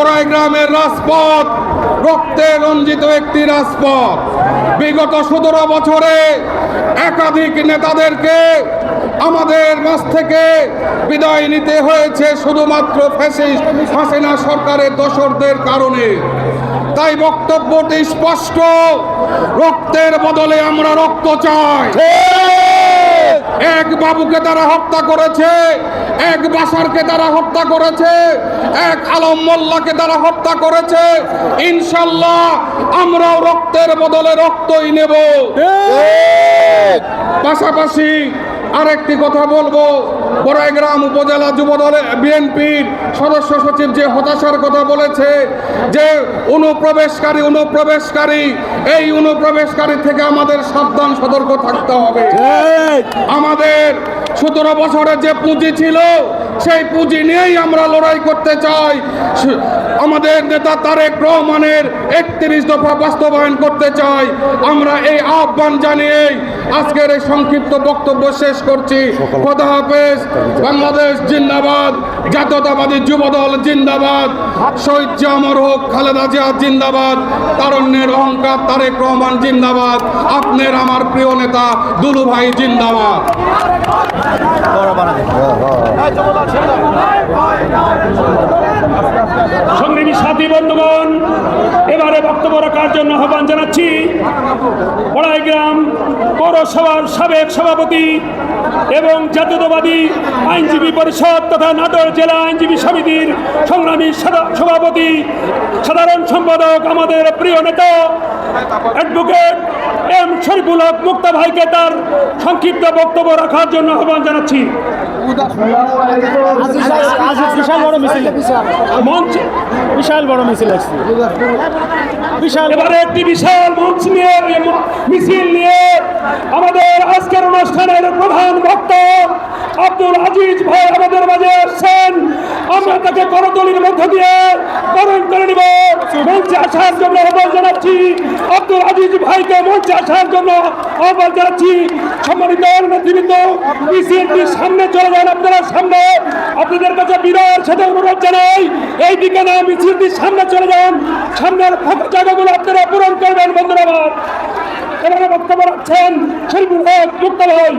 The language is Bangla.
বড়াই গ্রামের রাজপথ, রক্তে রঞ্জিত একটি রাজপথ। বিগত সতেরো বছরে একাধিক নেতাদেরকে আমাদের মাঝ থেকে বিদায় নিতে হয়েছে শুধুমাত্র ফ্যাসিস্ট হাসিনা সরকারের দোসরদের কারণে। তাই বক্তব্যটি স্পষ্ট, রক্তের বদলে আমরা রক্ত চাই। এক বাবুকে তারা হত্যা করেছে এক বাসারকে তারা হত্যা করেছে এক আলম মোল্লাকে তারা হত্যা করেছে। ইনশাল্লাহ আমরাও রক্তের বদলে রক্তই নেব। পাশাপাশি আরেকটি কথা বলব বড়াইগ্রাম উপজেলা যুব দলের বিএনপির সদস্য সচিব যে হতাশার কথা বলেছে যে অনুপ্রবেশকারী অনুপ্রবেশকারী এই অনুপ্রবেশকারী থেকে আমাদের সাবধান সতর্ক থাকতে হবে। আমাদের সতেরো বছরের যে পুঁজি ছিল সেই পুঁজি নিয়েই আমরা লড়াই করতে চাই। আমাদের নেতা তারেক রহমানের একত্রিশ দফা বাস্তবায়ন করতে চাই। আমরা এই আহ্বান জানিয়েই আজকের এই সংক্ষিপ্ত বক্তব্য শেষ করছি। খোদা হাফেজ। বাংলাদেশ জিন্দাবাদ। জাতীয়তাবাদী যুবদল জিন্দাবাদ। শহীদ জামর হোক খালেদা জিয়া জিন্দাবাদ তারণ্যের অহংকার তারেক রহমান জিন্দাবাদ আপনার আমার প্রিয় নেতা দুলু ভাই জিন্দাবাদ সংগ্রামী সাথী বন্ধুগণ এবারে বক্তব্য রাখার জন্য আহ্বান জানাচ্ছি। বড়াইগ্রাম পৌরসভার সাবেক সভাপতি এবং জাতীয়তাবাদী আইনজীবী পরিষদ তথা নাটোর জেলা আইনজীবী সমিতির সংগ্রামী সভাপতি সাধারণ সম্পাদক আমাদের প্রিয় নেতা অ্যাডভোকেট এম শরীফুল হক মুক্তা ভাইকে তার সংক্ষিপ্ত বক্তব্য রাখার জন্য আহ্বান জানাচ্ছি। বিশাল বড় মিছিল। বিশাল বড় মিছিল আসছে এবারে একটি বিশাল মঞ্চ নিয়ে মিছিল নিয়ে আমাদের আজকের অনুষ্ঠানের প্রধান বক্তা আব্দুল আজিজ ভাই আমাদের মাঝে আসছেন আমরা তাকে করতলির মধ্য দিয়ে মঞ্চে আসার জন্য আহ্বান জানাচ্ছি। আব্দুল আজিজ ভাইকে মঞ্চে আসার জন্য আহ্বান জানাচ্ছি। সম্মানিত নেতৃবৃন্দ মিছিলটি সামনে চলে যান আপনারা সামনে। আপনাদের কাছে বিরাট সাথে অনুরোধ জানাই। এই দিকে না মিছিলটি সামনে চলে যান। সামনের ফাঁকা জায়গাগুলো আপনারা পূরণ করবেন, বন্ধুরা আমার। এবারে বক্তব্য রাখছেন শরীফুল হক মুক্ত ভাই